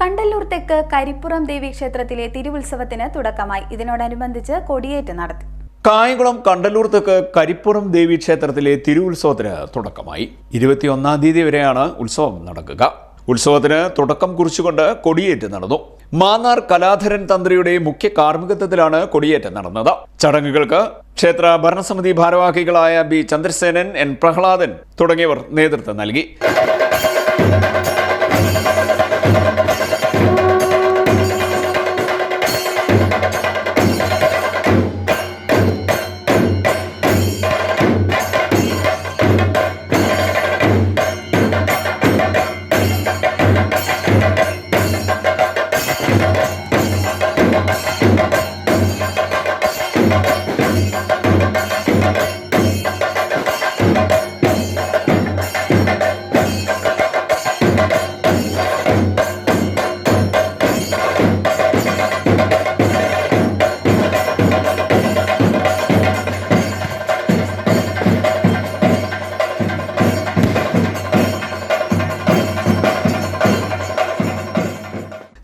കണ്ടല്ലൂർ തെക്ക് കരിപ്പുറം ദേവി ക്ഷേത്രത്തിലെ തിരുവുത്സവത്തിന് തുടക്കമായി. ഇതിനോടനുബന്ധിച്ച് കൊടിയേറ്റ് നടത്തി. കായംകുളം കണ്ടല്ലൂർ തെക്ക് കരിപ്പുറം ദേവി ക്ഷേത്രത്തിലെ തിരുവുത്സവത്തിന് തുടക്കമായി. ഇരുപത്തിയൊന്നാം തീയതി വരെയാണ് ഉത്സവം നടക്കുക. ഉത്സവത്തിന് തുടക്കം കുറിച്ചുകൊണ്ട് കൊടിയേറ്റ് നടന്നു. മാന്നാർ കലാധരൻ തന്ത്രിയുടെ മുഖ്യ കാർമ്മികത്വത്തിലാണ് കൊടിയേറ്റം നടന്നത്. ചടങ്ങുകൾക്ക് ക്ഷേത്ര ഭരണസമിതി ഭാരവാഹികളായ ബി ചന്ദ്രസേനൻ എൻ പ്രഹ്ലാദൻ തുടങ്ങിയവർ നേതൃത്വം നൽകി.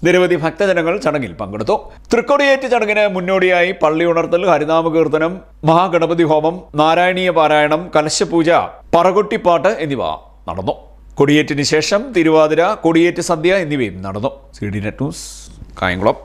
നിരവധി ഭക്തജനങ്ങൾ ചടങ്ങിൽ പങ്കെടുത്തു. തൃക്കൊടിയേറ്റ് ചടങ്ങിന് മുന്നോടിയായി പള്ളി ഉണർത്തൽ ഹരിനാമ കീർത്തനം മഹാഗണപതി ഹോമം നാരായണീയ പാരായണം കലശപൂജ പറകൊട്ടിപ്പാട്ട് എന്നിവ നടന്നു. കൊടിയേറ്റിന് ശേഷം തിരുവാതിര കൊടിയേറ്റ് സദ്യ എന്നിവയും നടന്നു. C D net news Kayamkulam.